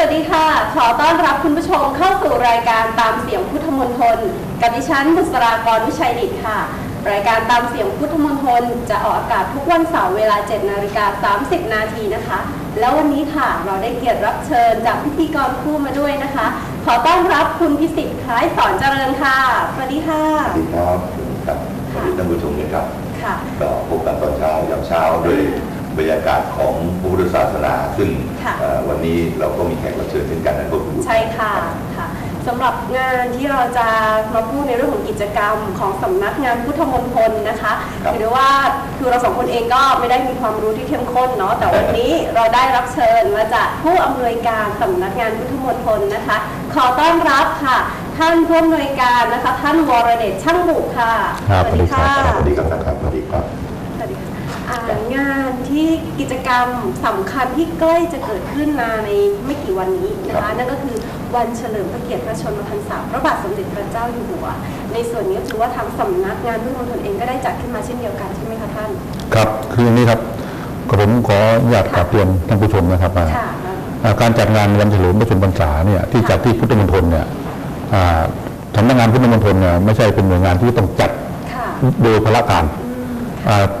สวัสดีค่ะ ขอต้อนรับคุณผู้ชมเข้าสู่รายการตามเสียงพุทธมนตรกับดิฉันบุษรากรวิชัยดิตค่ะ รายการตามเสียงพุทธมนตรจะออกอากาศทุกวันเสาร์เวลา 7 นาฬิกา 30 นาทีนะคะ แล้ววันนี้ค่ะเราได้เกียรติรับเชิญจากพิธีกรคู่มาด้วยนะคะ ขอต้อนรับคุณพิสิทธิ์คล้ายสอนเจริญค่ะ สวัสดีค่ะ สวัสดีครับครับสวัสดีท่านผู้ชมนะครับ ค่ะ ก็พบกันตอนเช้ายามเช้าด้วย บรรยากาศของพระพุทธศาสนา ซึ่งค่ะเอ่อวันนี้เราก็มีแขกรับเชิญเช่นกันนะคุณบุตรใช่ค่ะค่ะสำหรับงานที่เราจะมาพูดในเรื่องของกิจกรรมของสำนักงานพุทธมณฑลนะคะถือได้ว่าคือเราสองคนเองก็ไม่ได้มีความรู้ที่เข้มข้นเนาะแต่วันนี้เราได้รับเชิญมาจากผู้อำนวยการสำนักงานพุทธมณฑลนะคะ ขอต้อนรับค่ะ ท่านผู้อำนวยการนะคะ ท่านวรเดชช่างบุกค่ะครับสวัสดีค่ะสวัสดีครับ งานที่กิจกรรมสำคัญที่ใกล้จะเกิดขึ้นมาในไม่กี่วันนี้นะครัคะบนั่นก็คือวันเฉลิมพระเกียรติพระชนมพรรษาพระบาทสมเด็จพระเจ้าอยู่หัว ในส่วนนี้ก็ถือว่าทางสำนักงานพุทธมณฑลเองก็ได้จัดขึ้นมาเช่นเดียวกันใช่ไหมคะท่าน ครับคืออย่างนี้ครับกระผมขออนุญาตกราบเรียนท่านผู้ชมนะครับว่าค่ะอ่าการจัดงานวันเฉลิมพระชนมพรรษาเนี่ยที่จัดที่พุทธมณฑลเนี่ยอ่าสำนักงานพุทธมณฑลเนี่ยไม่ใช่เป็นหน่วยงานที่ต้องจัดค่ะโดยพละการอ่า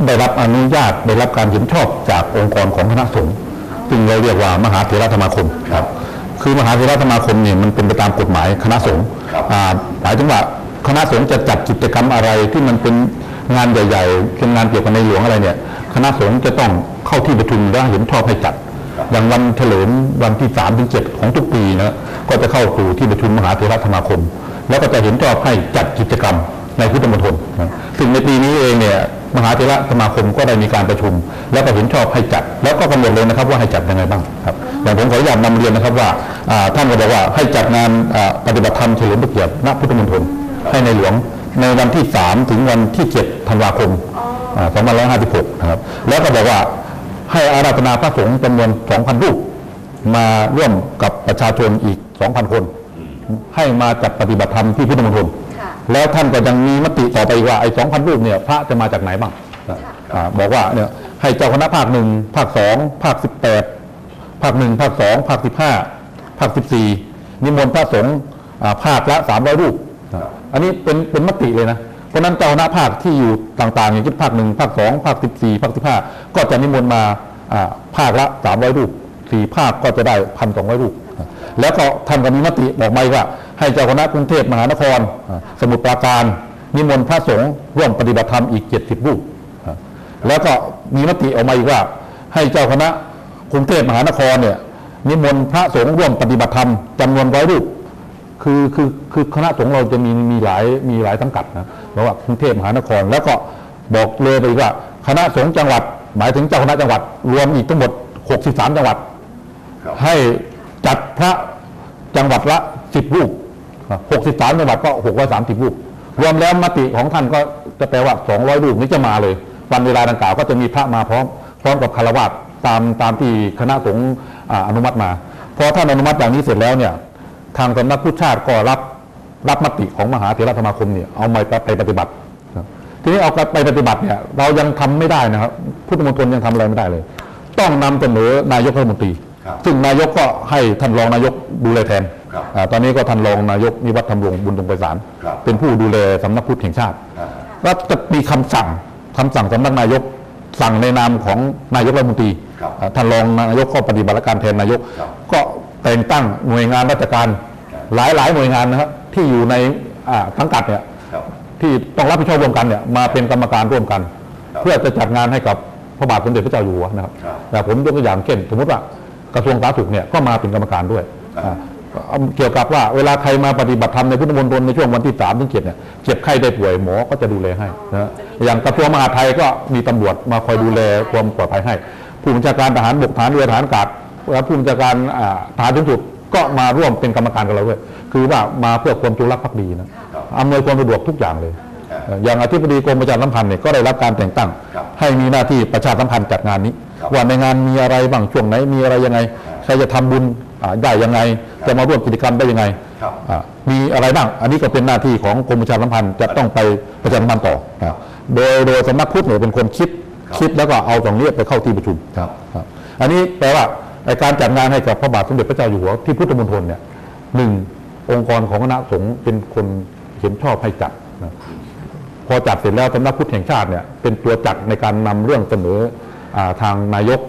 ได้รับอนุญาตได้รับการเห็นชอบจากองค์กรของคณะสงฆ์ซึ่งเราเรียกว่ามหาเถรสมาคมครับ คือมหาเถรสมาคมเนี่ยมันเป็นไปตามกฎหมายคณะสงฆ์ครับอ่าหมายถึงว่าคณะสงฆ์จะจัดกิจกรรมอะไรที่มันเป็นงานใหญ่ๆเป็นงานเกี่ยวกับในหลวงอะไรเนี่ย คณะสงฆ์จะต้องเข้าที่ประชุมและเห็นชอบให้จัด อย่างวันเฉลิมวันที่3ถึง7ของทุกปีนะก็จะเข้าสู่ที่ประชุมมหาเถรสมาคม แล้วก็จะเห็นชอบให้จัดกิจกรรมในพุทธมณฑลนะซึ่งในปีนี้เองเนี่ย มหาเถระสมาคมก็ได้มีการประชุม แล้วก็เห็นชอบให้จัด แล้วก็กำหนดเลยนะครับว่าให้จัดยังไงบ้างครับอย่างผมขออนุญาตนำเรียนนะครับว่าท่านก็บอกว่าให้จัดงานปฏิบัติธรรมเฉลิมพระเกียรติณพุทธมณฑลให้ในหลวงในวันที่ 3 ถึงวันที่7ธันวาคมอ่า2556นะครับแล้วก็บอกว่าให้อาราธนาพระสงฆ์จำนวน 2,000 รูป มาร่วมกับประชาชนอีก 2,000 คน ให้มาจัดปฏิบัติธรรมที่พุทธมณฑล แล้วท่านก็ยังมีมติต่อไปอีกว่าไอ้2,000รูปเนี่ยพระจะมาจากไหนบ้างอบอกว่าเนี่ยให้เจ้าคณะภาคหนึ่งภาคสองภาค18ภาคหนึ่งภาคสองภาค15ภาค14นิมนต์พระสงฆ์อ่าภาคละ300รูป อันนี้เป็นเป็นมติเลยนะ เพราะนั้นเจ้าคณะภาคที่อยู่ต่างๆ อย่างเช่นภาคหนึ่งภาคสองภาค14ภาค15ก็จะนิมนต์มาภาคละ300รูปสี่ภาคก็จะได้พันสองร้อยรูป แล้วก็ท่านก็มีมติบอกมาอีกว่า ให้เจ้าคณะกรุงเทพมหานครอ่าสมุทรปราการ นิมนต์พระสงฆ์ร่วมปฏิบัติธรรมอีก70รูปแล้วก็มีมติออกมาอีกว่า ให้เจ้าคณะกรุงเทพมหานครเนี่ยนิมนต์พระสงฆ์ร่วมปฏิบัติธรรมจำนวนร้อยรูปคือคือคือคณะสงฆ์เราจะมีมีหลายมีหลายสังกัดนะบอกว่ากรุงเทพมหานคร แล้วก็บอกเลยไปอีกว่า คณะสงฆ์จังหวัด หมายถึงเจ้าคณะจังหวัด รวมอีกทั้งหมด 63 จังหวัดครับให้จัดพระจังหวัดละ 10 รูป 63จังหวัดก็630รูป รวมแล้วมติของท่านก็จะแปลว่า200รูปนี้จะมาเลย วันเวลาดังกล่าวก็จะมีพระมาพร้อมพร้อมกับคารวะตามตามที่คณะสงฆ์อนุมัติมาพอท่านอนุมัติอย่างนี้เสร็จแล้วเนี่ยทางสำนักพุทธชาติก็รับรับมติของมหาเถรสมาคมเนี่ยเอามาไปปฏิบัติทีนี้เอาไปปฏิบัติเนี่ยเรายังทำไม่ได้นะครับพุทธมณฑลยังทำอะไรไม่ได้เลย ต้องนำเสนอนายกรัฐมนตรี ซึ่งนายกก็ให้ท่านรองนายกดูแลแทนครับอ่าตอนนี้ก็ท่านรองนายกนิวัฒน์ธรรมรงค์บุญตรงไพศาลครับเป็นผู้ดูแลสำนักพุทธแห่งชาติอ่าแล้วจะมีคำสั่งคำสั่งสำนักนายกสั่งในนามของนายกรัฐมนตรีครับอ่าท่านรองนายกก็ปฏิบัติการแทนนายกครับก็แต่งตั้งหน่วยงานราชการครับหลายหลายหน่วยงานนะครับที่อยู่ในอ่าสังกัดเนี่ยครับที่ต้องรับผิดชอบร่วมกันเนี่ยมาเป็นกรรมการร่วมกันครับเพื่อจะจัดงานให้กับพระบาทสมเด็จพระเจ้าอยู่หัวนะครับครับแต่ผมยกตัวอย่างเช่นสมมติว่า กระทรวงสาธารณสุขเนี่ยก็มาเป็นกรรมการด้วยครับอ่าเกี่ยวกับว่าเวลาใครมาปฏิบัติธรรมในพุทธมณฑลในช่วงวันที่3ามถึงเจ็ดเนี่ยเจ็บไข้ได้ป่วยหมอก็จะดูแลให้นะอย่างกระทรวงมหาดไทยก็มีตำรวจมาคอยดูแลความปลอดภัยให้ ผู้บัญชาการทหารบกทหารเรือทหารอากาศและผู้บัญชาการอ่าทหารสูงสุดก็มาร่วมเป็นกรรมการกับเราด้วย คือว่ามาเพื่อความจงรักภักดีนะอำนวยความสะดวกทุกอย่างเลยครับเอ่ออย่างอธิบดีกรมประชาสัมพันธ์เนี่ยก็ได้รับการแต่งตั้งครับให้มีหน้าที่ประชาสัมพันธ์จัดงานนี้ครับ ว่าในงานมีอะไรบ้างช่วงไหนมีอะไรยังไง ใครจะทำบุญอ่าได้ยังไง จะมาร่วมกิจกรรมได้ยังไงครับอ่ามีอะไรบ้าง อันนี้ก็เป็นหน้าที่ของกรมประชาสัมพันธ์จะต้องไปประชาสัมพันธ์ต่อครับโดยโดยสำนักพุทธเนี่ยเป็นคนคิดครับคิดแล้วก็เอาตรงนี้ไปเข้าที่ประชุมครับครับอันนี้แปลว่าไอการจัดงานให้กับพระบาทสมเด็จพระเจ้าอยู่หัวที่พุทธมณฑลเนี่ยหนึ่งองค์กรของคณะสงฆ์เป็นคนเห็นชอบให้จัดนะพอจัดเสร็จแล้วสำนักพุทธแห่งชาติเนี่ยเป็นตัวจัดในการนำเรื่องเสนออา ทางนายก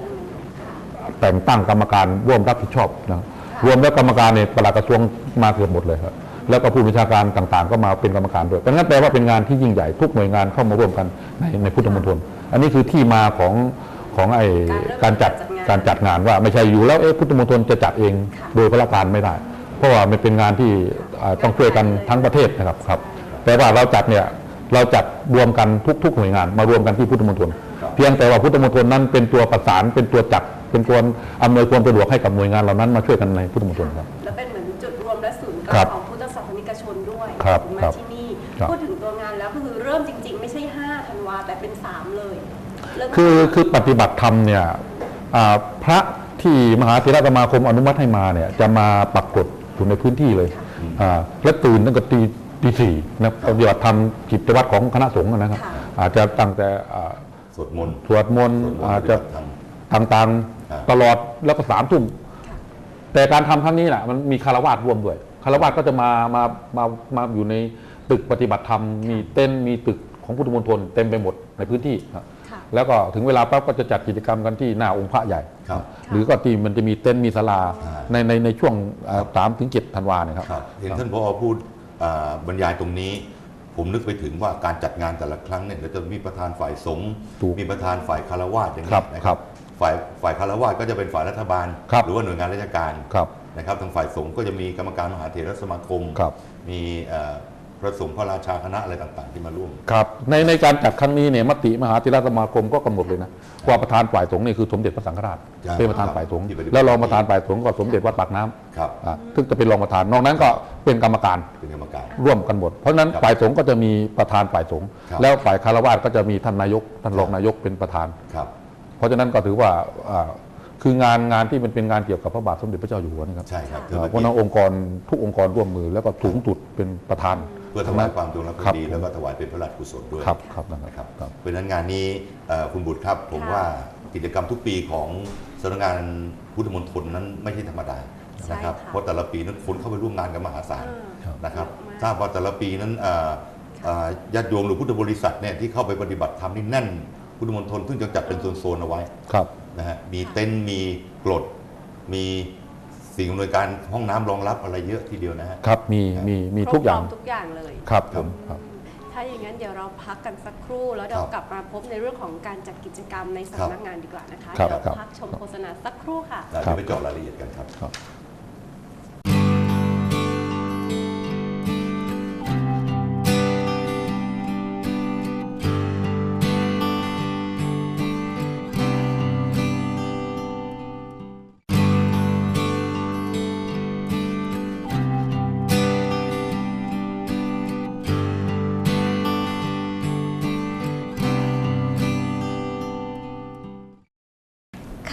แต่งตั้งกรรมการร่วมรับผิดชอบนะรวมแล้วกรรมการเนี่ยปลัดกระทรวงมาเกือบหมดเลยครับแล้วก็ผู้บัญชาการต่างๆ ก็มาเป็นกรรมการด้วยเพราะงั้นแปลว่าเป็นงานที่ยิ่งใหญ่ทุกหน่วยงานเข้ามาร่วมกันในในพุทธมณฑลอันนี้คือที่มาของของไอการจัดการจัดงานว่าไม่ใช่อยู่แล้วเอ๊ะพุทธมณฑลจะจัดเองโดยพระการไม่ได้ เพราะว่ามันเป็นงานที่อ่าต้องช่วยกันทั้งประเทศนะครับครับแต่ว่าเราจัดเนี่ยเราจัดรวมกันทุกๆหน่วยงานมารวมกันที่พุทธมณฑล เพียงแต่ว่าพุทธมณฑลนั้นเป็นตัวประสานเป็นตัวจัดเป็นตัวอำนวยความสะดวกให้กับหน่วยงานเหล่านั้นมาช่วยกันในพุทธมณฑลครับและเป็นเหมือนจุดรวมและศูนย์กครัลางบของพุทธศาสนิกชนด้วยครับถึงครัมาบที่นี่ครับพูดถึงตัวงานแล้วก็คือเริ่มจริง ๆ ไม่ใช่5ธันวาแต่เป็น3เลยเริ่มคือคือปฏิบัติธรรมเนี่ยอ่าพระที่มหาเถรสมาคมอนุมัติให้มาเนี่ยจะมาปรากฏอยู่ในพื้นที่เลยอ่าและตื่นตั้งแต่ตีตีสี่นะปฏิบัติธรรมกิจวัตรของคณะสงฆ์นะครับ อาจจะตั้งแต่อ่าส วดมนต์สวดมนต์สวดมนต์อาจปฏิจะบัติธรรมต่างครับๆตลอดแล้วก็สามทุ่มแต่การทำครั้งนี้น่ะมันมีคารวาสร่วมด้วยคารวาสก็จะมามามามาอยู่ในตึกปฏิบัติธรรม มีเต้นท์มีตึกของพุทธมณฑลเต็มไปหมดในพื้นที่ครับค่ะแล้วก็ถึงเวลาปั๊บก็จะจัดกิจกรรมกันที่หน้าองค์พระใหญ่ครับหรือก็ที่มันจะมีเต้นท์มีศาลาอ่าในในในช่วงสามถึงเจ็ดธันวาเนี่ยครับครับเห็นท่านพอพูดอ่าบรรยายตรงนี้ ผมนึกไปถึงว่าการจัดงานแต่ละครั้งเนี่ยเดี๋ยวจะมีประธานฝ่ายสงฆ์ถูกมีประธานฝ่ายคารวาสอย่างครันี้บนะคครัรับบฝ่ายฝ่ายคารวาสก็จะเป็นฝ่ายรัฐบาล ครับหรือว่าหน่วยงานราชการครับนะครับทางฝ่ายสงฆ์ก็จะมีกรรมการมหาเถรสมาคม ครับมีเอ่อ พระสงฆ์พระราชาคณะอะไรต่างๆ ที่มาร่วม ครับในในการจัดครั้งนี้เนี่ยมติมหาเถรสมาคมก็กำหนดเลยนะว่าประธานฝ่ายสงฆ์นี่คือสมเด็จพระสังฆราชใช่เป็นประธานฝ่ายสงฆ์ที่ปฏิบัติ แล้วรองประธานฝ่ายสงฆ์ก็สมเด็จวัดปากน้ำครับอ่าซึ่งจะเป็นรองประธานนอกนั้นก็เป็นกรรมการเป็นกรรมการ ร่วมกันหมดเพราะฉะนั้นครับฝ่ายสงฆ์ก็จะมีประธานฝ่ายสงฆ์ครับแล้วฝ่ายคารวาสก็จะมีท่านนายกท่านรองนายกเป็นประธาน ครับ เพราะฉะนั้นก็ถือว่าอ่าคืองานงานที่มันเป็นงานเกี่ยวกับพระบาทสมเด็จพระเจ้าอยู่หัวนะครับ ใช่ครับอ่าเพราะฉะนั้นองค์กรทุกองค์กรร่วมมือแล้วก็สูงสุดเป็นประธาน เพื่อถวายความจงรักภัครักบดีแล้วก็ถวายเป็นพระราชกุศลด้วยครับครับนะนะคครัรับบครับเพราะฉะนั้นงานนี้เอ่อคุณบุตรครับ ผมค่ะว่ากิจกรรมทุกปีของสำนักงานพุทธมณฑลนั้นไม่ใช่ธรรมดาใช่นะครับค่ะเพราะแต่ละปีนั้นคนเข้าไปร่วมงานกันมหาศาลอ่านะครับเยอะมากทราบว่าแต่ละปีนั้นเอ่อเอ่อญาติโยมหรือพุทธบริษัทเนี่ยที่เข้าไปปฏิบัติธรรมนี่แน่นพุทธมณฑลซึ่งจะจัดเป็นโซนๆเอาไว้ครับนะฮะมีเต็นท์มีกรดมี สิ่งอำนวยการห้องน้ำรองรับอะไรเยอะทีเดียวนะฮะ ครับ มีมีมีทุกอย่างครบพร้มทุกอย่างเลยครับครับผมครับ ถ้าอย่างนั้นเดี๋ยวเราพักกันสักครู่ แล้วเดี๋ยวครับกลับมาพบในเรื่องของการจัดกิจกรรมในครับสำนักงานดีกว่านะคะ ครับเดี๋ยวครับ พักชมโฆษณาสักครู่ค่ะ เดี๋ยวไปเจาะรายละเอียดกันครับ ครับ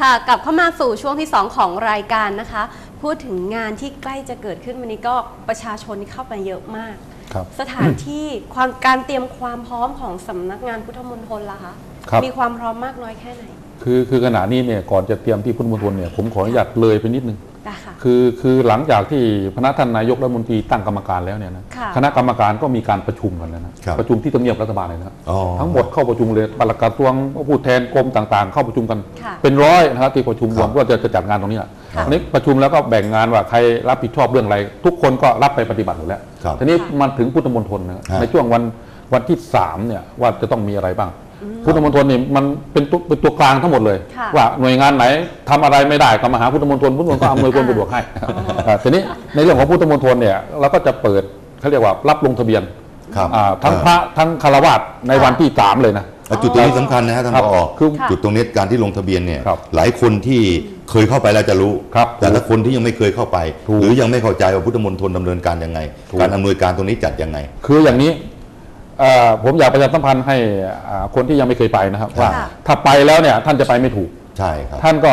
ค่ะ กลับเข้ามาสู่ช่วงที่ 2 ของรายการนะคะ พูดถึงงานที่ใกล้จะเกิดขึ้นวันนี้ก็ประชาชนที่เข้าไปเยอะมาก ครับสถานที่ความการเตรียมความพร้อมของสำนักงานพุทธมณฑลล่ะคะครับ มีความพร้อมมากน้อยแค่ไหน คือคือขณะนี้เนี่ยก่อนจะเตรียมที่พุทธมณฑลเนี่ยผมขออนุญาตเลยไปนิดนึงได้ ค่ะคือคือหลังจากที่พระท่านนายกรัฐมนตรีตั้งกรรมการแล้วเนี่ยนะค่ะคณะกรรมการก็มีการประชุมกันแล้วนะครับประชุมที่ทำเนียบรัฐบาลเลยนะครับอ๋อทั้งหมดเข้าประชุมเลยปลัดกระทรวงผู้แทนกรมต่างๆ เข้าประชุมกันค่ะเป็นร้อยนะครับที่ประชุมรวมครับก็จะจะจัดงานตรงนี้แหละค่ะอันนี้ประชุมแล้วก็แบ่งงานว่าใครรับผิดชอบเรื่องอะไร ทุกคนก็รับไปปฏิบัติหมดแล้วครับทีนี้มาถึงพุทธมณฑลนะฮะในช่วงวันวันที่สามเนี่ยว่าจะต้องมีอะไรบ้าง พุทธมณฑลเนี่ยมันเป็นตัวเป็นตัวกลางทั้งหมดเลย ค่ะว่าหน่วยงานไหนทำอะไรไม่ได้ก็มาหาพุทธมณฑลพุทธมณฑลก็อำนวยความสะดวกให้อ่าทีนี้ในเรื่องของพุทธมณฑลเนี่ยเราก็จะเปิดเขาเรียกว่ารับลงทะเบียนครับอ่าทั้งพระทั้งคารวาสในวันที่สามเลยนะอะจุดตรงนี้สำคัญนะฮะท่านครับผอคือค่ะจุดตรงนี้การที่ลงทะเบียนเนี่ยครับหลายคนที่เคยเข้าไปแล้วจะรู้ ครับแต่ละคนที่ยังไม่เคยเข้าไป ถูก หรือยังไม่เข้าใจว่าพุทธมณฑลดำเนินการยังไงถูกการอำนวยการตรงนี้จัดยังไง คืออย่างนี้เอ่อ ผมอยากประชาสัมพันธ์ให้อ่าคนที่ยังไม่เคยไปนะครับ ว่าค่ะถ้าไปแล้วเนี่ยท่านจะไปไม่ถูกใช่ครับท่านก็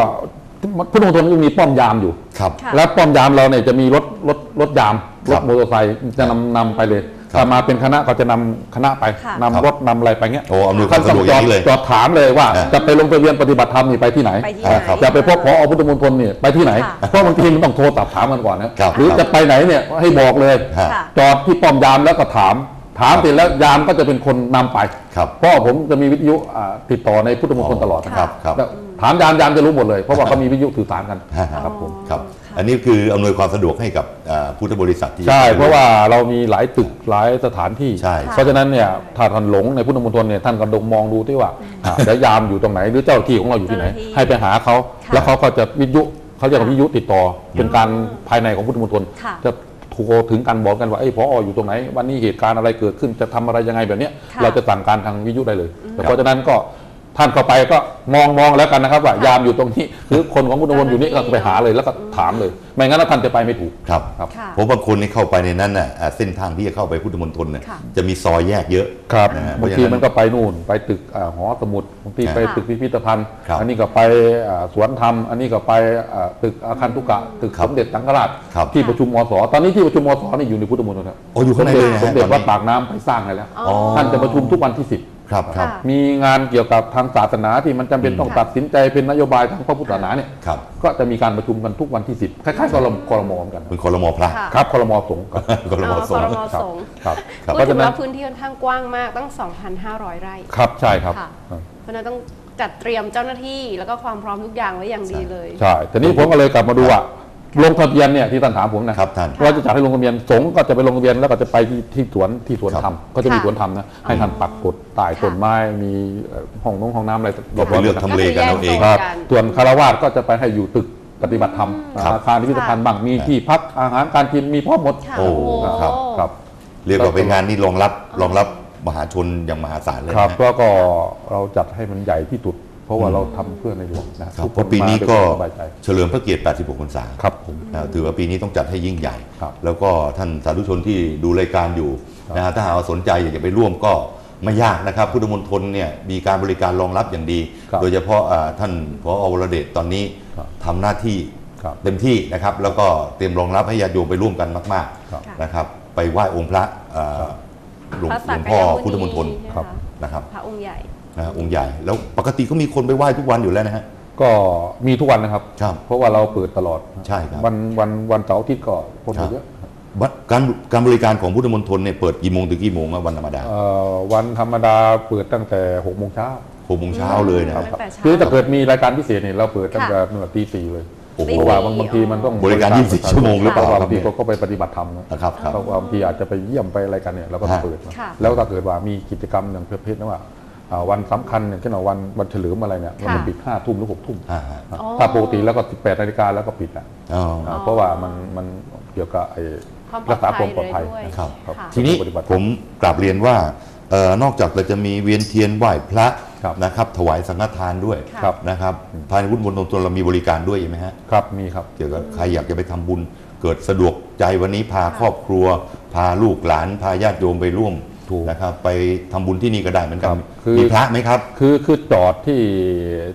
พุทธมณฑลก็มีป้อมยามอยู่ครับค่ะและป้อมยามเราเนี่ยจะมีรถรถรถยามครรัถบมอเตอร์ไซค์จะนำนำไปเลยครับถ้ามาเป็นคณะก็จะนำคณะไปค่ะนำรถนำอะไรไปเงี้ยโอ้อำนวยความสะดวกอย่างนี้เลยจอดถามเลยว่าอ่าจะไปลงทะเบียนปฏิบัติธรรมนี่ไปที่ไหนไปที่ไหนครับจะไปพบพอพุทธมณฑลเนี่ยไปที่ไหนค่ะเพราะบางทีมันต้องโทรตับถามกันก่อนนะครับหรือครับจะไปไหนเนี่ยให้บอกเลยฮะค่ะจอดที่ป้อมยามแล้วก็ถาม ถามเสร็จแล้วยามก็จะเป็นคนนำไปครับเพราะผมจะมีวิทยุอ่าติดต่อในพุทธมณฑลตลอดนะครับครับแล้วถามยามยามจะรู้หมดเลยเพราะว่าเขามีวิทยุสื่อสารกันฮะครับผมครับ อันนี้คืออำนวยความสะดวกให้กับอ่าพุทธบริษัทที่ใช่ เพราะว่าเรามีหลายตึกหลายสถานที่ใช่เพราะฉะนั้นเนี่ยถ้าท่านหลงในพุทธมณฑลเนี่ยท่านก็ดมมองดูที่ว่าอ่าเดี๋ยวยามอยู่ตรงไหนหรือเจ้าหน้าที่ของเราอยู่ที่ไหนเจ้าหน้าที่ให้ไปหาเขาค่ะแล้วเขาก็จะวิทยุเขาเรียกว่าวิทยุติดต่อเป็นการภายในของพุทธมณฑลค่ะจะ โทรถึงกันบอกกันว่าไอ้ยพออยู่ตรงไหน วันนี้เหตุการณ์อะไรเกิดขึ้นจะทำอะไรยังไงแบบเนี้ยค่ะเราจะสั่งการทางวิทยุได้เลยแต่เพราะฉะนั้นก็ ท่านเข้าไปก็มองมองแล้วกันนะครับ ว่ายามอยู่ตรงนี้หรือคนของพุทธมณฑลอยู่นี่ก็ไปหาเลยแล้วก็ถามเลย ไม่งั้นแล้วท่านจะไปไม่ถูกครับครับค่ะ ผมบางคนนี่เข้าไปในนั้นน่ะอ่าเส้นทางที่จะเข้าไปพุทธมณฑลเนี่ยค่ะ จะมีซอยแยกเยอะครับนะฮะเพบางราะฉะทีนั้นมันก็ไปนู่น ไปตึกอ่าหอสมุดบางทีไปค่ะตึกพิพิธภัณฑ์ ครับอันนี้ก็ไปอ่าสวนธรรม อันนี้ก็ไปอ่าตึกอาคารทุกะ ตึกครับสมเด็จสังฆราชครับ ที่ประชุมมสตอนนี้ที่ประชุมมสนี่อยู่ในพุทธมณฑลครับ โอ้อยู่ข้างในเลยนะฮะสมเด็จตอนนี้วัดปากน้ำไปสร้างให้แล้ว อ๋อ ท่านจะประชุมทุกวันที่สิบ ครับครับ ค่ะ มีงานเกี่ยวกับทางศาสนาที่มันจำเป็นต้องค่ะตัดสินใจเป็นนโยบายทางพระพุทธศาสนาเนี่ยครับ ก็จะมีการประชุมกันทุกวันที่สิบคล้ายๆกับคอรมอเหมือนกันเป็นคอรมอพระ ค่ะ ครับคอรมอสงฆ์ครับ คอรมอสงฆ์คอรมอครับสงฆ์ ครับครับพูเพดราะถึฉะงนั้นว่าพื้นที่ค่อนข้างกว้างมากตั้ง 2,500 ไร่ ครับใช่ครับค่ะ เพราะฉะนั้นต้องจัดเตรียมเจ้าหน้าที่แล้วก็ความพร้อมทุกอย่างไว้อย่างดีเลย ใช่ทีนี้ผมก็เลยกลับมาดูว่า ลงทะเบียนเนี่ยที่ท่านถามผมนะครับท่านว่าจะจัดให้ลงทะเบียนสงฆ์ก็จะไปลงทะเบียนแล้วก็จะไปที่ที่สวนที่สวนครับธรรมก็จะมีค่ะสวนธรรมนะให้ท่านปักกฎตายค่ะต้นไม้มีเอ่อห้องน้องห้องน้ำอะไรก็ไปเลือกทำเลกันเอาเองก็ครับแยกโซนกันส่วนคารวาสก็จะไปให้อยู่ตึกปฏิบัติธรรมครับอาคารพิพิธภัณฑ์บ้างมีที่พักอาหารการกินมีพร้อมหมดค่ะโอ้โอ้โหครับครับ เรียกว่าเป็นงานนี่รองรับรองรับมหาชนอย่างมหาศาลเลยครับนะแล้วก็เราจัดให้มันใหญ่ที่สุดเพ ราะว่าเราทำเพื่อในหลวงนะครับทุกเพคราะปีนี้ก็มาด้วยความสบายใจเฉลิมพระเกียรติ 86 พรรษาครับผมนะถือว่าปีนี้ต้องจัดให้ยิ่งใหญ่ครับแล้วก็ท่านสาธุชนที่ดูรายการอยู่ครับนะฮะถ้าหากว่าสนใจอยากจะไปร่วมก็ไม่ยากนะครับ พุทธมณฑลเนี่ยมีการบริการรองรับอย่างดีครับโดยเฉพาะอ่าท่านพอวรเดชตอนนี้ครับทำหน้าที่ครับเต็มที่นะครับ แล้วก็เตรียมรองรับให้ญาติโยมไปร่วมกันมากครับๆนะครับ ไปไหว้องค์พระอ่าหลวงพระหลสัวกงกาพ่อยมุนีพุทธมณฑลใช่ไหมครับคะนะครับพระองค์ใหญ่ นะฮะองค์ใหญ่ แล้วปกติก็มีคนไปไหว้ทุกวันอยู่แล้วนะฮะ ก็มีทุกวันนะครับ ครับเพราะว่าเราเปิดตลอดใช่ครับ วันวันวันเสาร์อาทิตย์ก็คนครัมาบเยอะวัดการการบริการของพุทธมณฑลเนี่ยเปิดกี่โมงถึงกี่โมงอะวันธรรมดาเอ่อวันธรรมดาเปิดตั้งแต่หกโมงเช้าหกโมงเช้าเลยนะคครัรับบตั้งแต่เช้า คือถ้าเกิดมีรายการพิเศษเนี่ยเราเปิดตั้งแต่ค่ะเมื่อตีสี่เลยโอ้โหเพราะว่าบางบางทีมันต้องบริการ24ชั่วโมงหรือเปล่าพะครับบางทีเนี่ยเขาก็ไปปฏิบัติธรรมนะ นะครับครับเราบางทีอาจจะไปเยี่ยมไปอะไรกันเนี่ยเราก็ฮะ เปิดนะค่ะ แล้วถ้าเกิดว่ามีกิจกรรมอย่างประเภทนะว่าอ่า วันสำคัญอย่างเช่นว่าวันวันเฉลิมอะไรเนี่ยมันปิดห้าทุ่มหรือหกทุ่มอ่าฮะอ๋อถ้าปกติแล้วก็สิบแปดนาฬิกาแล้วก็ปิดอะอ๋ออ่าเพราะว่ามันมันเกี่ยวกับไอ้ความปลอรัดกษาภัความปลอดภัยเลยด้วยครับครับค่ะทีนี้ปฏิบัติผมกราบเรียนว่าเอ่อนอกจากเราจะมีเวียนเทียนไหว้พระครับนะครับถวายสังฆทานด้วยครับนะครับภายในพุทธมณฑลเรามีบริการด้วยใช่ไหมฮะครับมีครับเกี่ยวกับใครอยากจะไปทำบุญ เกิดสะดวกใจวันนี้พาครอบครัว พาลูกหลานพาญาติโยมไปร่วม ถูก นะครับ ไปทำบุญที่นี่ก็ได้เหมือนกัครันบคือ มีพระไหมครับคือคือจอดที่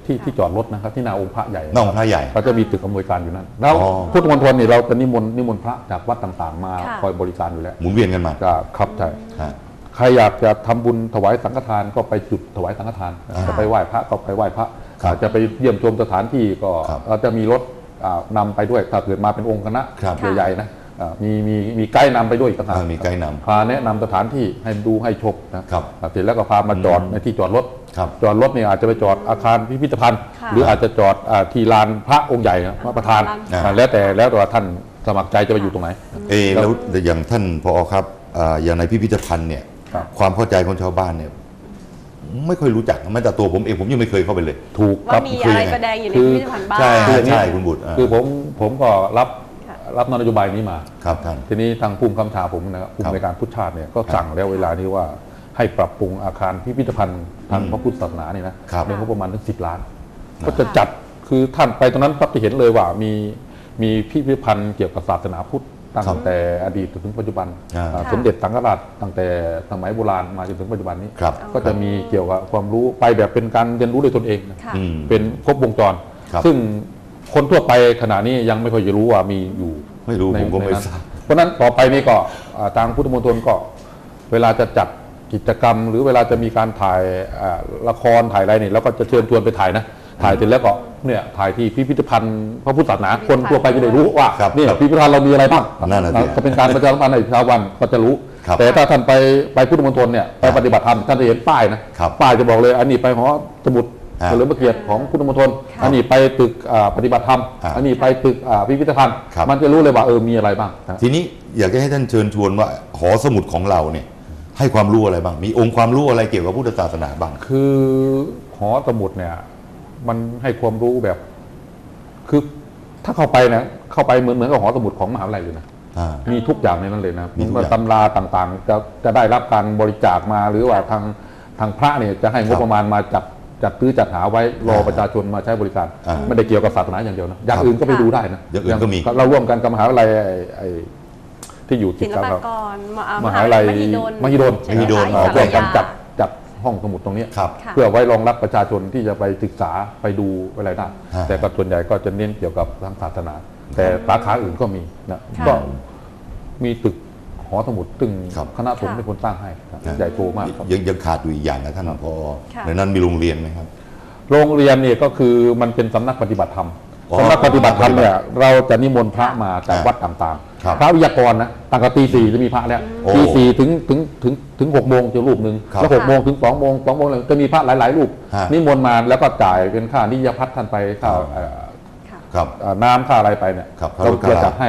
ที่ที่จอดรถนะครับ ที่หนาองค์พระใหญ่หน้าองค์พระใหญ่ เขาจะมีตึกอำนวยการอยู่นั่นแล้วอ๋อ พุทธมณฑลนี่เราจะนิมนต์นิมนต์พระจากวัดต่างๆ มาค่ะ คอยบริการอยู่แล้วหมุนเวียนกันมาก็ครับใช่ฮะ ใครอยากจะทำบุญถวายสังฆทานก็ไปจุดถวายสังฆทานอ่าจะไปไหว้พระก็ไปไหว้พระครับอาจจะไปเยี่ยมชมสถานที่ก็ครับเราจะมีรถอ่านำไปด้วยถ้าเกิดมาเป็นองค์คณะครับ ใหญ่ๆนะอ่า มีมีมีไกด์นำไปด้วยอีกต่างหากอ่ามีไกด์นำพาแนะนำสถานที่ให้ดูให้ชมนะครับอ่าเสร็จแล้วก็พามาจอดในที่จอดรถครับจอดรถเนี่ยอาจจะไปจอดอาคารพิพิธภัณฑ์ค่ะหรืออาจจะจอดอ่าที่ลานพระองค์ใหญ่นะพระประธานลานอ่าแล้วแต่แล้วแต่ว่าท่านสมัครใจจะไปอยู่ตรงไหน เออแล้วอย่างท่านพอครับอ่าอย่างในพิพิธภัณฑ์เนี่ยครับความเข้าใจของชาวบ้านเนี่ยไม่ค่อยรู้จักแม้แต่ตัวผมเองผมยังไม่เคยเข้าไปเลย ถูกคว่ารับมีคืออะไรยังไงแสดงอยู่ในคือพิพิธภัณฑ์บ้างใช่คืออย่างนี้ใช่คุณบุตรอ่าคือผมผมก็รับค่ะ รับนโยบายนี้มา ครับท่าน ทีนี้ทางภูมิคำชาผมนะครับภูมิในการพุทธชาติเนี่ยก็สั่งแล้วเวลานี้ว่าให้ปรับปรุงอาคารพิพิธภัณฑ์ทางพระพุทธศาสนานี่นะครับ ในงบประมาณถึงสิบล้าน ก็จะจัดคือท่านไปตรงนั้นปั๊บจะเห็นเลยว่ามีมีพิพิธภัณฑ์เกี่ยวกับศาสนาพุทธตั้งแต่อดีตจนถึงปัจจุบันอ่าอ่าสมเด็จสังฆราชตั้งแต่สมัยโบราณมาจนถึงปัจจุบันนี้ครับก็จะมีเกี่ยวกับความรู้ไปแบบเป็นการเรียนรู้โดยตนเองนะค่ะอืมเป็นครบวงจรครับซึ่ง คนทั่วไปขณะนี้ยังไม่ค่อยจะรู้ว่ามีอยู่ไม่รู้ในผมก็ไม่ในนั้นทราบเพราะฉะนั้นต่อไปนี้ก็อ่าทางพุทธมณฑลก็ เวลาจะจัดกิจกรรม หรือเวลาจะมีการถ่ายอ่าละครถ่ายอะไรนี่เราก็จะเชิญชวนไปถ่ายนะ ถ่ายเสร็จแล้วก็เนี่ยถ่ายที่พิพิธภัณฑ์พระพุทธศาสนาคนทั่วไปจะได้รู้ว่าครับเนี่ยครับพิพิธภัณฑ์เรามีอะไรบ้างนั่นน่ะสิก็เป็นการประชาสัมพันธ์ในชาววันก็จะรู้ ครับแต่ถ้าท่านไปไปพุทธมณฑลเนี่ยไปปฏิบัติธรรมท่านจะเห็นป้ายนะครับ ป้ายจะบอกเลยอันนี้ไปหอสมุดอ่า เฉลิมพระเกียรติของพุทธมณฑลค่ะอันนี้ไปตึกอ่าปฏิบัติธรรมอ่าอันนี้ไปตึกอ่าพิพิธภัณฑ์ครับมันจะรู้เลยว่าเออมีอะไรบ้างนะทีนี้อยากจะให้ท่านเชิญชวนว่าหอสมุดของเราเนี่ยให้ความรู้อะไรบ้าง มีองค์ความรู้อะไรเกี่ยวกับพุทธศาสนาบ้าง คือหอสมุดเนี่ย มันให้ความรู้แบบ คือถ้าเข้าไปนะเข้าไปเหมือนเหมือนกับหอสมุดของมหาวิทยาลัยเลยนะอ่ามีทุกอย่างในนั้นเลยนะมีทุกอย่างตำราต่างๆ จะจะได้รับการบริจาคมาหรือว่าทางทางพระเนี่ยจะให้งบประมาณมาจัด จัดซื้อจัดหาไว้รออ่าประชาชนมาใช้บริการ อ่าไม่ได้เกี่ยวกับศาสนาอย่างเดียวนะอย่างอื่นก็ไปดูได้นะอย่างอื่นก็มี เราร่วมกันกับมหาวิทยาลัยไอ้ไอ้ที่อยู่ติศิดลกับปาเรา กรมหามหาวิทยาลัยมหิดลมหิดลใช่ไหมหิดลคะอ๋อที่ร่วมกันสารยาจัดจัดห้องสมุดตรงนี้ครับ ค่ะ เพื่อไว้รองรับประชาชนที่จะไปศึกษาไปดูอะไรได้ ฮะแต่ก็ส่วนใหญ่ก็จะเน้นเกี่ยวกับทางศาสนา แต่สาขาอื่นก็มีนะค่ะ ก็มีตึก หอสมุดซึ่งครับ คณะสงฆ์ค่ะเป็นคนสร้างให้นะนะใหญ่โตมากครับ ยังยังขาดอยู่อีกอย่างนะท่านพอค่ะ ในนั้นมีโรงเรียนไหมครับ โรงเรียนเนี่ยก็คือมันเป็นสำนักปฏิบัติธรรมอ๋อสำนักปฏิบัติธรรมเนี่ยเราจะนิมนต์พระมาจากอ่าวัดต่างครับๆพระวิทยากรนะตั้งแต่ตีสี่จะมีพระแล้วโอ้ตีสี่ถึงถึงถึงถึงหกโมงจะรูปหนึ่งครับแล้วหกโมงถึงสองโมงสองโมงเลยจะมีพระหลายๆรูปฮะ นิมนต์มาแล้วก็จ่ายเป็นค่านิยพัฒน์ท่านไปค่าเอ่อค่ะครับ เอ่อน้ำค่าอะไรไปเนี่ยครับเราค่ารถจะจัดให้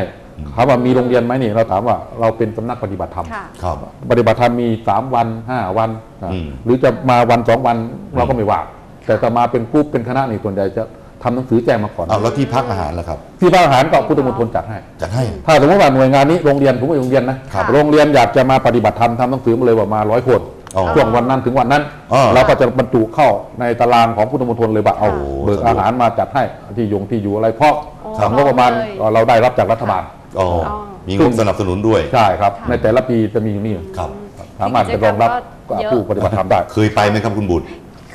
ถามว่ามีโรงเรียนไหมนี่เราถามว่าเราเป็นสำนักปฏิบัติธรรมค่ะครับ ปฏิบัติธรรมมี 3 วัน 5 วันนะอืม หรือจะมาวันสองวันเราก็ไม่ว่า แต่ถ้ามาเป็นกรุ๊ปเป็นคณะนี่ส่วนใหญ่จะทำหนังสือแจ้งมาก่อนเอาแล้วที่พักอาหารล่ะครับที่บ้านอาหารก็พุทธมณฑลจัดให้ จัดให้ ถ้าสมมติว่าหน่วยงานนี้โรงเรียนผมว่าโรงเรียนนะครับโรงเรียนอยากจะมาปฏิบัติธรรมทำหนังสือมาเลยว่ามาร้อยคนอ๋อช่วงวันนั้นถึงวันนั้นอ๋อเราก็จะบรรจุเข้าในตารางของพุทธมณฑลเลยว่าเอาโอ้เบิกสะดวกอาหารมาจัดให้ที่ยงที่อยู่อะไรเพราะโอ้ทางงบประมาณเลยเราได้รับจากรัฐบาล อ๋ออ๋อมีงบสนับสนุนด้วยใช่ครับค่ะในแต่ละปีจะมีนี่ครับสามารถจะรองรับกิจกรรมก็เยอะผู้ปฏิบัติธรรมได้ เคยไปไหมครับคุณบุตร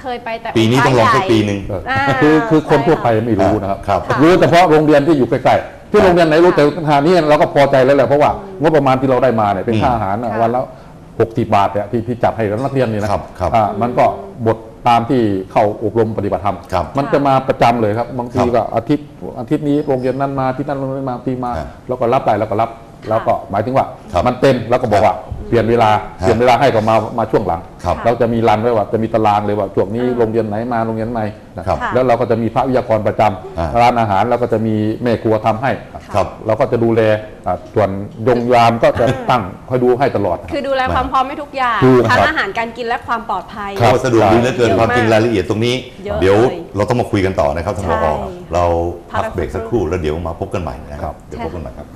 เคยไปแต่ปีนี้ต้องลองสักปีหนึ่งเอออ่าคือคือคนใช่ทั่วไปค่ะไม่รู้นะครับครับรู้เฉพาะโรงเรียนที่อยู่ใกล้ๆที่โรงเรียนไหนรู้แต่ทางนี้เราก็พอใจแล้วแหละเพราะว่างบประมาณที่เราได้มาเนี่ยเป็นค่าอาหารน่ะค่ะวันละ60บาทเนี่ยที่ที่จัดให้นักเรียนเนี่ยนะครับครับอ่ามันก็บท ตามที่เข้าอบรมปฏิบัติธรรม ครับมันจะมาประจำเลยครับ บางทีครับก็อาทิตย์อาทิตย์นี้โรงเรียนนั้นมาอาที่นั่นโรงเรียนมาปีมา ครับแล้วก็รับได้แล้วก็รับ แล้วก็หมายถึงว่า ครับมันเต็มแล้วก็บอกว่า เปลี่ยนเวลาเปลี่ยนเวลาให้ก็มามาช่วงหลังครับเราจะมีรันไว้ว่าจะมีตารางเลยว่าช่วงนี้โรงเรียนไหนมาโรงเรียนไหนนะครับค่ะแล้วเราก็จะมีพระวิทยากรประจำอ่าร้านอาหารเราก็จะมีแม่ครัวทำให้ครับเราก็จะดูแลอ่าส่วนยงยามก็จะตั้งคอยดูให้ตลอด คือดูแลความพร้อมให้ทุกอย่างถูกทั้งครับอาหารการกินและความปลอดภัยครับสะดวกดีเหลือเกินเยอะความจริงมากรายละเอียดตรงนี้เยอะเดี๋ยวเลยเราต้องมาคุยกันต่อนะครับท่านผใช่อเราพักพักเบรกสักครู่แล้วเดี๋ยวมาพบกันใหม่นะคครัรับบเดี๋ยวพบกันใหม่ครับ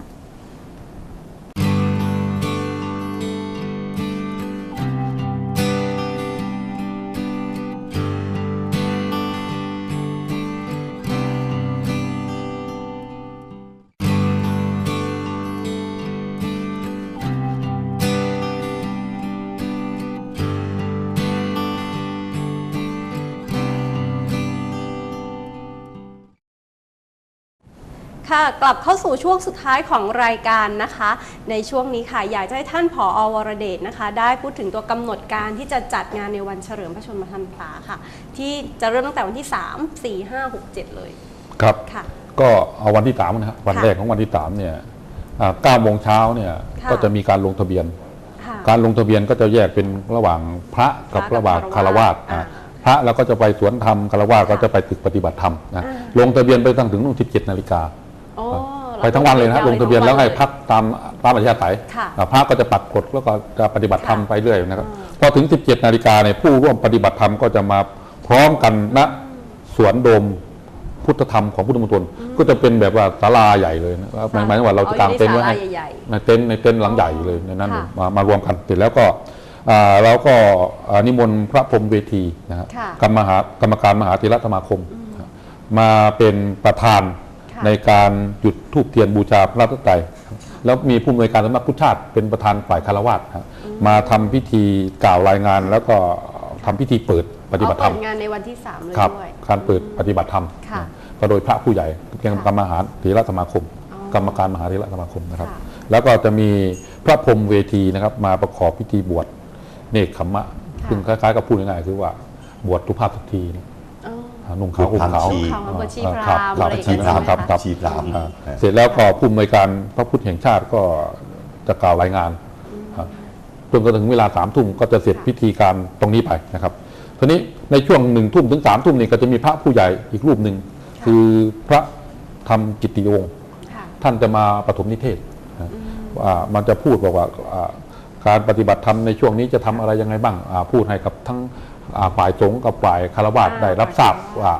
ค่ะ กลับเข้าสู่ช่วงสุดท้ายของรายการนะคะ ในช่วงนี้ค่ะ อยากจะให้ท่านผออวรเดชนะคะ ได้พูดถึงตัวกำหนดการที่จะจัดงานในวันเฉลิมพระชนมพรรษาค่ะ ที่จะเริ่มตั้งแต่วันที่ 3 4 5 6 7 เลย ครับค่ะก็เอาวันที่สามนะครับวันค่ะแรกของวันที่สามเนี่ยอ่าเก้าโมงเช้าเนี่ยค่ะก็จะมีการลงทะเบียนค่ะการลงทะเบียนก็จะแยกเป็นระหว่างพระกับพระกับระหว่างคาคารรวาวาสสอ่าอ่าพระเราก็จะไปสวนธรรมคารวาสก็ค่ะจะไปตึกปฏิบัติธรรมนะอ่าลงทะเบียนไปตั้งถึงนู่น17นาฬิกาโอ้ ไปทั้งวันเลยนะลงทะเบียนแล้วให้พักตามตามอัธยาศัยค่ะอ่าพระก็จะปักกฎแล้วก็จะปฏิบัติธรรมค่ะไปเรื่อยนะครับอ่าพอถึง 17 นาฬิกาเนี่ยผู้ร่วมปฏิบัติธรรมก็จะมาพร้อมกันณสวนโดมพุทธธรรมของพุทธมณฑลก็จะเป็นแบบว่าศาลาใหญ่เลยนะหมายหมายถึงว่าเราจะกางเต็นท์ไว้ให้อ๋ออยู่ในศาลาใหญ่ๆในเต็นท์ในเต็นท์หลังใหญ่เลยในนั้นค่ะมามารวมกันเสร็จแล้วก็อ่าเราก็อ่านิมนต์พระพรหมเวทีนะครับค่ะกรรมหากรรมการมหาเถรสมาคม มาเป็นประธานค่ะ ในการจุดธูปเทียนบูชาพระรัตนตรัยแล้วมีผู้อำนวยการสำนักพุทธชาติเป็นประธานฝ่ายคารวาสครับมาทำพิธีกล่าวรายงาน แล้วก็ทำพิธีเปิดปฏิบัติธรรมเปิดงานในวันที่3เลยครับด้วยการเปิดปฏิบัติธรรมค่ะก็โดยพระผู้ใหญ่เป็นค่ะกรรมหาเถรสมาคมอ๋อกรรมการมหาเถรสมาคมนะครับค่ะแล้วก็จะมีพระพรหมเวทีนะครับ มาประกอบพิธีบวชเนคขมมะซึ่งคล้ายๆกับพูดง่ายๆคือว่าบวชทุภาพสักทีนะอ๋ออ่า นุ่งขาวห่มขาวชีขาวมาบวชชีอ่าพครัราบหมณ์ครัอะบไรอย่างชีเงี้ยพราหมณ์ใช่ไหมครัคะบชีพรามอ่าเสร็จแล้วก็ผู้อำนวยการพระพุทธแห่งชาติก็จะกล่าวรายงานครับจนกระทั่งเวลาสามทุ่มก็จะเสร็จพิธีการตรงนี้ไปนะครับทีนี้ในช่วงหนึ่งทุ่มถึงสามทุ่มนี่ก็จะมีพระผู้ใหญ่อีกรูปหนึ่งคือพระธรรมกิตติวงศ์ค่ะท่านจะมาปฐมนิเทศนะว่ามันจะพูดบอกว่าอ่าการปฏิบัติธรรมในช่วงนี้จะทำอะไรยังไงบ้างอ่าพูดให้กับทั้งอ่า ฝ่ายสงฆ์กับฝ่ายคารวะอ่าได้รับทราบว่า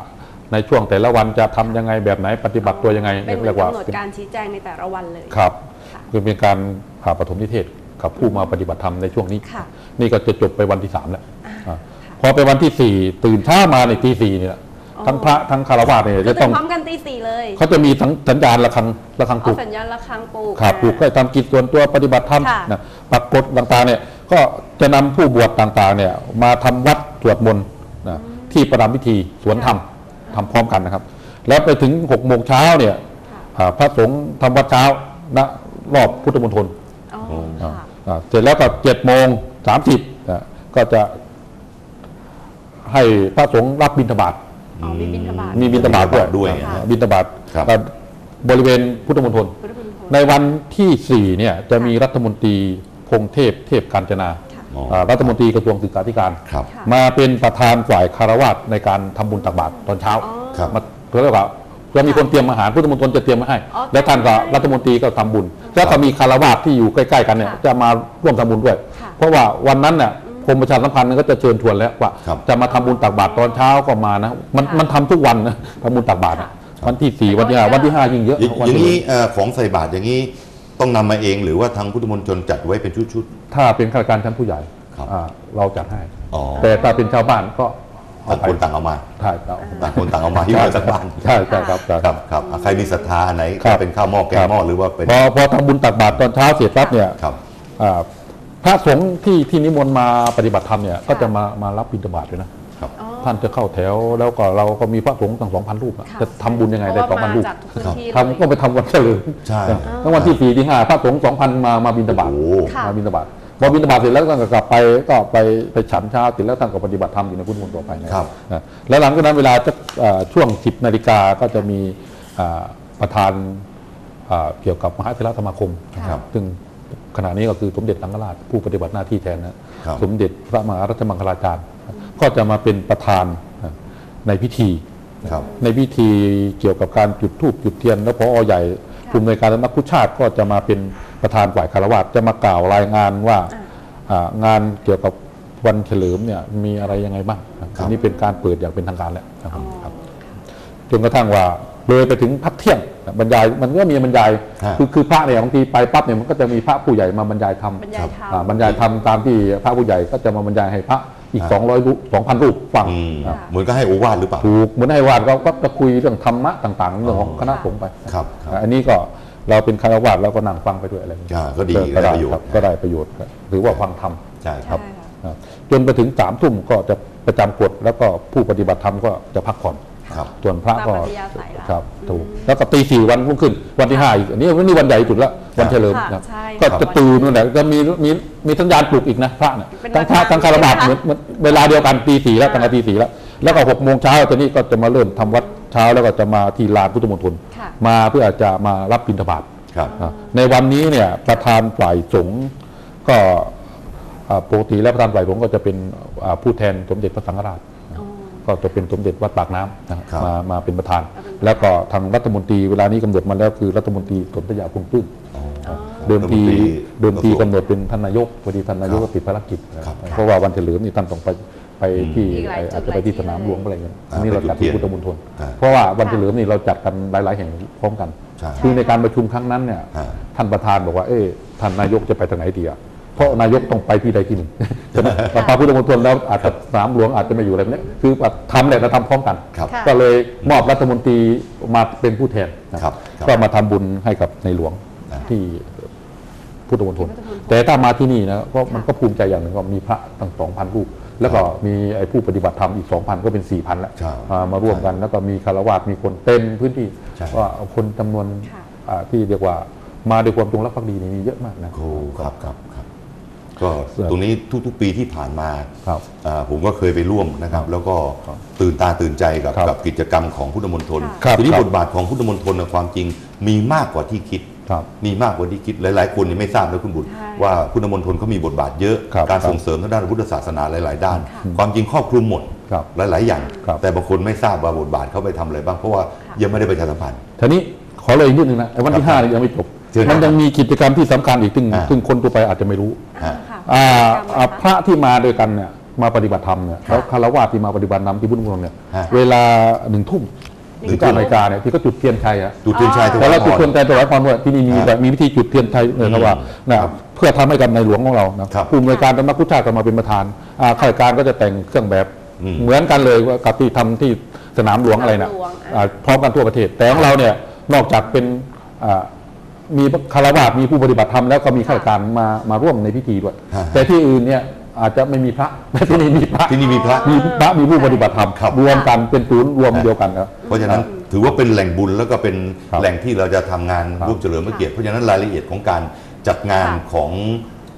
ในช่วงแต่ละวันจะทำยังไงแบบไหนปฏิบัติตัวยังไงเป็นเหมืเรีอยนกว่ากำหนดการชี้แจงในแต่ละวันเลยครับค่ะคือเป็นการอ่าปฐมนิเทศกับผู้มาปฏิบัติธรรมในช่วงนี้ค่ะนี่ก็จะจบไปวันที่สามแล้วอ่าอ่าค่ะพอไปวันที่สี่ตื่นเช้ามาในตีสี่เนี่ยอ๋อทั้งพระทั้งคารวะเนี่ยก็จะตื่ต้องนพร้อมกันตีสี่เลยเขาจะมีทั้งสัญญาณระฆังระฆังปเอาลุกสัญญาณระฆังปลูกครับปลูกก็ทำกิจส่วนตัวปฏิบัติธรรมค่ะนะปรากฏต่างๆเนี่ยก็จะนำผู้บวชต่างๆเนี่ยมาทำวัด สวดมนต์นะที่ประรามพิธีสวนธรรมทำพร้อมกันนะครับ แล้วไปถึงหกโมงเช้าเนี่ยอ่าพระสงฆ์ทำวัดเช้าณรอบพุทธมณฑลอ๋ออ่าค่ะอ่าเสร็จแล้วก็เจ็ดโมงสามสิบก็จะให้พระสงฆ์รับบิณฑบาตอ๋อมีบิณฑบาตมีบิณฑบาตด้วยด้วยอ่าบิณฑบาตครับอ่าบริเวณพุทธมณฑลพุทธมณฑลในวันที่สี่เนี่ยจะมีรัฐมนตรีพงเทพเทพการจนาค่ะอ๋ออ่า รัฐมนตรีกระทรวงศึกษาธิการครับค่ะมาเป็นประธานฝ่ายคารวะในการทำบุญตักบาตรตอนเช้าอ๋อครับมาเขาเรียกว่าจะมีคนเตรียมอาหารพุทธมณฑลจะเตรียมมาให้อ๋อแล้วท่านก็ใช่รัฐมนตรีก็ทำบุญ แล้วก็มีคารวะที่อยู่ใกล้ๆกันเนี่ยค่ะจะมาร่วมทำบุญด้วยค่ะเพราะว่าวันนั้นเนี่ยกรมประชาสัมพันธ์ก็จะเชิญชวนแล้วว่าครับจะมาทำบุญตักบาตรตอนเช้าก็มานะ มันค่ะมันทำทุกวันนะทำบุญตักบาตรอะค่ะวันที่สี่วันที่ห้าวันที่ห้ายิ่งเยอะอย่างวันอย่างที่นี้เอ่อของใส่บาตรอย่างนี้ต้องนำมาเองหรือว่าทางพุทธมณฑลจัดไว้เป็นชุด ถ้าเป็นข้าราชการชั้นผู้ใหญ่ครับ อ่าเราจัดให้ๆอ๋อแต่ถ้าเป็นชาวบ้านก็ต่างคนต่างเอามา ใช่เอาต่างคนต่างเอามาที่มาจากบ้านใช่ใช่ครับใช่ ครับครับอะใครมีศรัทธาอันไหนครัก็บเป็นข้าวหม้อแกงหม้อหรือว่าเป็นพอพอทำบุญตักบาตรตอนเช้าเสร็จปั๊บเนี่ยครับ อ่าพระสงฆ์ที่ที่นิมนต์มาปฏิบัติธรรมเนี่ยก็จะมามารับบิณฑบาตด้วยนะครับอ๋อ ท่านจะเข้าแถวแล้วก็เราก็มีพระสงฆ์ตั้งสองพันรูปอะค่ะจะทำบุญยังไงได้เพสอราะงพัว่านรูปมาจากทุกพื้นที่ทำก็ไปทำวันเฉลิมใช่ทั้งวันที่สี่ที่ห้าพระสงฆ์สองพันมามาบิณฑบาตโอ้โห ค่ะ มาบิณฑบาตพอบิณฑบาตเสร็จแล้วท่านก็กลับไปก็ไปไปฉันเช้าเสร็จแล้วท่านก็ปฏิบัติธรรมอยู่ในพุทธมณฑลต่อไปนะครับ นะแล้วหลังจากนั้นเวลาจะเอ่อช่วง10นาฬิกาก็จะมีอ่าประธานอ่าเกี่ยวกับมหาเถรสมาคมครับ ซึ่งขณะนี้ก็คือสมเด็จสังฆราชผู้ปฏิบัติหน้าที่แทนนะครับ สมเด็จพระมหารัชมังคลาจารย์ ก็จะมาเป็นประธานนะในพิธีครับในพิธีเกี่ยวกับการจุดธูปจุดเทียน แล้วพอใหญ่ภูมิในวยการสำนักพุทธชาติก็จะมาเป็นประธานฝ่ายคารวะจะมากล่าวรายงานว่าอ่างานเกี่ยวกับวันเฉลิมเนี่ยมีอะไรยังไงบ้างนะครัอับนนี้เป็นการเปิดอย่างเป็นทางการแล้วนะครับอ๋อครับจนกระทั่งว่าเลยไปถึงพักเที่ยงบรรยายมันก็มีบรรยายฮะคือคือพระเนี่ยบางทีไปปั๊บเนี่ยมันก็จะมีพระผู้ใหญ่มาบรรยายธรรมบรรยายธรรมอ่าบรรยายธรรมตามที่พระผู้ใหญ่ก็จะมาบรรยายให้พระ อีกฮะ200รูป2,000 รูปฟังอืมอ่าเหมือนก็ให้โอวาทหรือเปล่า ถูกเหมือนให้วาดเราก็จะคุยเรื่องธรรมะต่างๆเรื่องของคณะสงฆ์ไปครับครับ อันนี้ก็เราเป็นคารวาสเราก็นั่งฟังไปด้วยอะไรอย่างเงี้ยอ่าก็ดีก็ได้ได้ประโยชน์ครับก็ได้ประโยชน์ครับหรือว่าฟังธรรม ใช่ครับ ใช่ค่ะอ่าจนไปถึงสามทุ่มก็จะประจำกฎแล้วก็ผู้ปฏิบัติธรรมก็จะพักผ่อน ครับส่วนพระก็ตามอัธยาศัยแล้วครับถูกแล้วก็ตีสี่วันรุ่งขึ้น วันที่ห้าอีกอันนี้วันนี้วันใหญ่สุดแล้ววันเฉลิมค่ะนะใช่ก็ค่ะจะตื่นนั่นแหละจะมีมีมีสัญญาณปลุกอีกนะพระเนี่ยเป็นทั้งพระวันทั้งคารวะใช่เหไหมมือคะนเหมือนเวลาเดียวกันตีสี่แล้วตั้งแต่ตีสี่แล้วแล้วก็หกโมงเช้าตอนนี้ก็จะมาเริ่มทำวัดเช้าแล้วก็จะมาที่ลานพุทธมณฑลค่ะ มาเพื่อจะมารับบิณฑบาต ครับ อ่าในวันนี้เนี่ยประธานฝ่ายสงฆ์ก็อ่าปกติแล้วประธานฝ่ายสงฆ์ก็จะเป็นอ่าผู้แทนสมเด็จพระสังฆราชอ๋อ ก็จะเป็นสมเด็จวัดปากน้ำนะครับครับมามาเป็นประธานมาเป็นประธาน แล้วก็ทางรัฐมนตรีเวลานี้กำหนดมาแล้วคือรัฐมนตรีสนธยาคงตื้นอ๋อเดิมทีรัฐมนตรีเดิมทีกระทรวงกำหนดเป็นท่านนายกพอดีท่านนายกครัก็บติดภารกิจครับเพราะว่าวันเฉลิมนี่ท่านต้องไปไปที่อีกหลายจุดอาจจะไปที่หลายที่สนามหลวงอะไรเงี้ยอ่าอันนี้เราจัดที่ไปจุพุดทเทีธยนมณฑลอ่าเพราะว่าวันเฉลิมนี่เราจัดกันหลาย ๆ แห่งพร้อมกันใช่คือในการประชุมครั้งนั้นเนี่ยอ่าท่านประธานบอกว่าเอ๊ะท่านนายกจะไปทางไหนดีอะ เพราะนายกต้องไปที่ใดที่หนึ่งใช่ไหมพระพุทธมณฑลแล้วอาจจะสนามหลวงอาจจะไม่อยู่อะไรแบบนี้คือแบบทำแหละเราทำพร้อมกันครับค่ะก็เลยมอบรัฐมนตรีมาเป็นผู้แทนนะครับครับก็มาทำบุญให้กับในหลวงอ่าที่พุทธมณฑลพุทธมณฑลแต่ถ้ามาที่นี่นะก็มันก็ภูมิใจอย่างหนึ่งก็มีพระตั้งสองพันรูป แล้วก็มีไอ้ผู้ปฏิบัติธรรมอีกสองพันก็เป็นสี่พันแล้วใช่มามาร่วมกันแล้วก็มีคารวะมีคนเต็มพื้นที่ใช่ว่าคนจำนวนค่ะอ่าที่เรียกว่ามาด้วยความจงรักภักดีนี่มีเยอะมากนะโอ้ครับครับครับ ก็ตรงนี้ทุกๆปีที่ผ่านมาครับอ่าผมก็เคยไปร่วมนะครับ แล้วก็ครับตื่นตาตื่นใจกับครับกับกิจกรรมของพุทธมณฑลครับทีนี้ครับบทบาทของพุทธมณฑลในยความจริงมีมากกว่าที่คิดครับมีมากกว่าที่คิดหลาย ๆ คนยังไม่ทราบนะคุณบุตรใช่ว่าพุทธมณฑลเขามีบทบาทเยอะครับการครับส่งเสริมทางด้านพุทธศาสนาหลาย ๆ ด้านค่ะความจริงครอบคลุมหมดครับหลาย ๆ อย่างครับแต่บางคนไม่ทราบว่าบทบาทเขาไปทำอะไรบ้างเพราะว่ายังไม่ได้ประชาสัมพันธ์ทีนี้ขอเลยอีกนิดนึงนะไอ้วันที่ครับห้านี่ยังไม่จบเชิญครับมันยังมีกิจกรรมที่สำคัญอีกซึ่งอ่าซึ่งคนทั่วไปอาจจะไม่รู้ฮะค่ะ อ่ากิจกรรมอ่าอะไรพคะระที่มาด้วยกันเนี่ยมาปฏิบัติธรรมเนี่ยค่ะแล้วคารวะที่มาปฏิบัติธรรมที่พุทธมณฑลเนี่ยฮะ เวลาหนึ่งทุ่มหนึ่ถึงงทุ่เก้ามนาฬิกาเนี่ยที่ก็จุดเทียนชัยอะจุดเทียนชัยถแต่วายเราพจุดรเทียนชัยถวายพรว่าที่นี่มีฮะแบบมีวิธีจุดเทียนชัยเลยนะว่านะครับเพื่อทำให้กับในหลวงของเรานะครับผู้อำนวยการตำนักพุทธชาติก็มาเป็นประธานอ่าข้าราชการก็จะแต่งเครื่องแบบอืม เหมือนกันเลยว่ากับที่ทำที่สนามหลวงอะไรนะสนามหลวงอ่าพร้อมกันทั่วประเทศแต่ของเราเนี่ยนอกจากเป็นอ่า มีคารวะมีผู้ปฏิบัติธรรมแล้วก็มีข้าราชการมามาร่วมในพิธีด้วย ฮะ แต่ที่อื่นเนี่ยอาจจะไม่มีพระ แต่ที่นี่มีพระที่นี่มีพระ มีพระมีผู้ปฏิบัติธรรมครับ รวมกันเป็นศูนย์รวมเดียวกันครับ เพราะฉะนั้นถือว่าเป็นแหล่งบุญแล้วก็เป็นครับแหล่งที่เราจะทำงานครับร่วมเฉลิมพระเกียรติเพราะฉะนั้นรายละเอียดของการจัดงานค่ะของ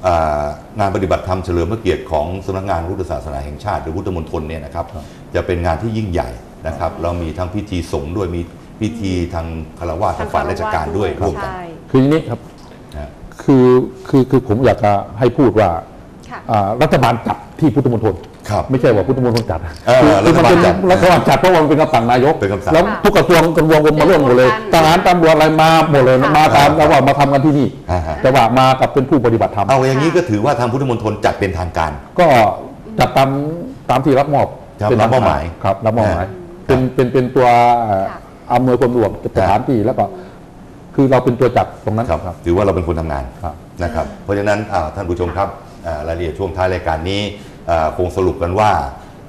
อ่างานปฏิบัติธรรมเฉลิมพระเกียรติของสำนักงานพุทธศาสนาแห่งชาติหรือพุทธมณฑลเนี่ยนะครับครับ จะเป็นงานที่ยิ่งใหญ่นะครับ เรามีทั้งพิธีสงฆ์ด้วยมีพิธีทางคารวะทางฝ่ายราชการด้วยร่วมกัน ใช่ คืออย่างนี้ครับนะคือคือคือผมอยากจะให้พูดว่าค่ะอ่ารัฐบาลจัดที่พุทธมณฑลครับไม่ใช่ว่าพุทธมณฑลจัดเออคือมันเป็นรัฐบาลจัดรัฐบาลจัดเพราะว่ามันเป็นคำสั่งนายกเป็นคำสั่งแล้วทุกกระทรวงกันรวมกันมาร่วมหมดเลยเป็นทหารตำรวจอะไรมาหมดเลยค่ะมาตามแล้วว่ามาทำกันที่นี่อ่าฮะแต่ว่ามากับเป็นผู้ปฏิบัติธรรมเอาอย่างนี้ก็ถือว่าทางพุทธมณฑลจัดเป็นทางการ ก็จัดตามตามที่รับมอบครับเป็นรับมอบหมายครับรับมอบหมายอ่าเป็นเป็นเป็นตัวเอ่อค่ะอำนวยความสะดวกสถานที่แล้วก็ คือเราเป็นตัวจัดตรงนั้นครับครับถือว่าเราเป็นคนทำงานครับนะครับ เพราะฉะนั้นอ่าท่านผู้ชมครับอ่ารายละเอียดช่วงท้ายรายการนี้อ่าคงสรุปกันว่า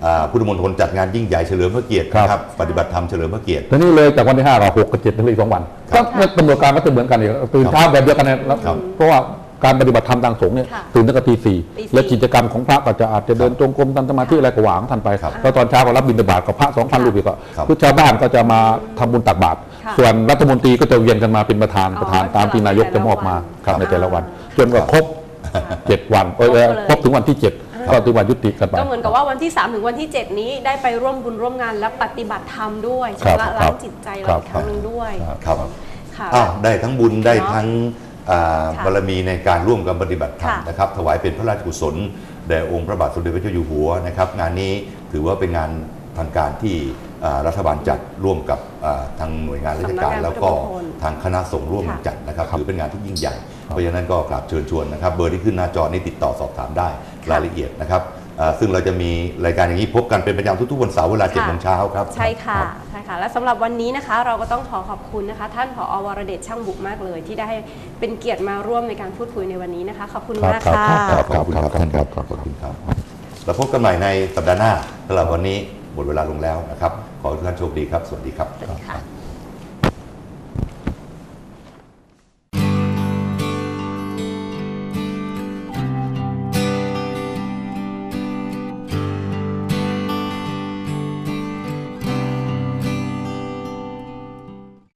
อ่าพุทธมณฑลจัดงานยิ่งใหญ่เฉลิมพระเกียรติครับนะครับปฏิบัติธรรมเฉลิมพระเกียรติทีนี้เลยจากวันที่ห้าเราหกกับเจ็ดถึงอีกสองวันครัก็บตำรวจการก็จะเหมือนกันอีกตื่นเช้าแบบเดียวกันเนี่ยแล้วครับเพราะว่า การปฏิบัติธรรมทางสงฆ์เนี่ยค่ะตื่นตั้งแต่ตีสี่ตีสี่และกิจกรรมของพระก็จะอาจจะเดินจงกรมทำสมาธิอะไรก็หวางท่านไปครับแล้วตอนเช้าก็รับบิณฑบาตกับพระสองพันรูปอีกก็ครับทุกชาวบ้านก็จะมาทำบุญตักบาตรค่ะส่วนรัฐมนตรีก็จะเวียนกันมาเป็นประธานอ๋อประธานตามที่นายกจะมอบมาแต่ละวันครับในแต่ละวัน จนกว่าครับครบเจ็ดวันเออเออครบถึงวันที่เจ็ดก็ถึงวันยุติกันไป ก็เหมือนกับว่าวันที่ 3 ถึงวันที่ 7 นี้ได้ไปร่วมบุญร่วมงานและปฏิบัติธรรมด้วยครับชำระครัล้าบงจิตใจครัเราบอีกครั้งหนึ่งด้วยครับครับ ค่ะ อ้าวได้ทั้งบุญได้เนาะทั้งอ่าค่ะ บารมีในการร่วมกันปฏิบัติธรรมค่ะนะครับ ถวายเป็นพระราชกุศลแด่องค์พระบาทสมเด็จพระเจ้าอยู่หัวนะครับ งานนี้ถือว่าเป็นงานทางการที่อ่ารัฐบาลจัดร่วมกับอ่าทางหน่วยงานราชการสำนักงานแล้วก็พุทธมณฑลทางคณะสงฆ์ร่วมค่ะจัดนะครับถือเป็นงานที่ยิ่งใหญ่ เพราะฉะนั้นก็กราบเชิญชวนนะครับ เบอร์ที่ขึ้นหน้าจอนี้ติดต่อสอบถามได้รายละเอียดนะครับอ่า ซึ่งเราจะมีรายการอย่างนี้พบกันเป็นประจำทุกๆวันเสาร์เวลา7จ็ดโมงเช้าครับ ใช่ค่ะรับใช่ค่ะ และสำหรับวันนี้นะคะ เราก็ต้องขอขอบคุณนะคะ ท่านผอวรเดชช่างบุกมากเลย ที่ได้ให้เป็นเกียรติมาร่วมในการพูดคุยในวันนี้นะคะ ขอบคุณมากครับค่ะครับขอบคุณครับท่านครับครับขอบคุณครับแล้วพบกันใหม่ในสัปดาห์หน้าสำหรับวันนี้หมดเวลาลงแล้วนะครับ ขอให้ทุกท่านโชคดีครับ สวัสดีครับสวัสดีค่ะ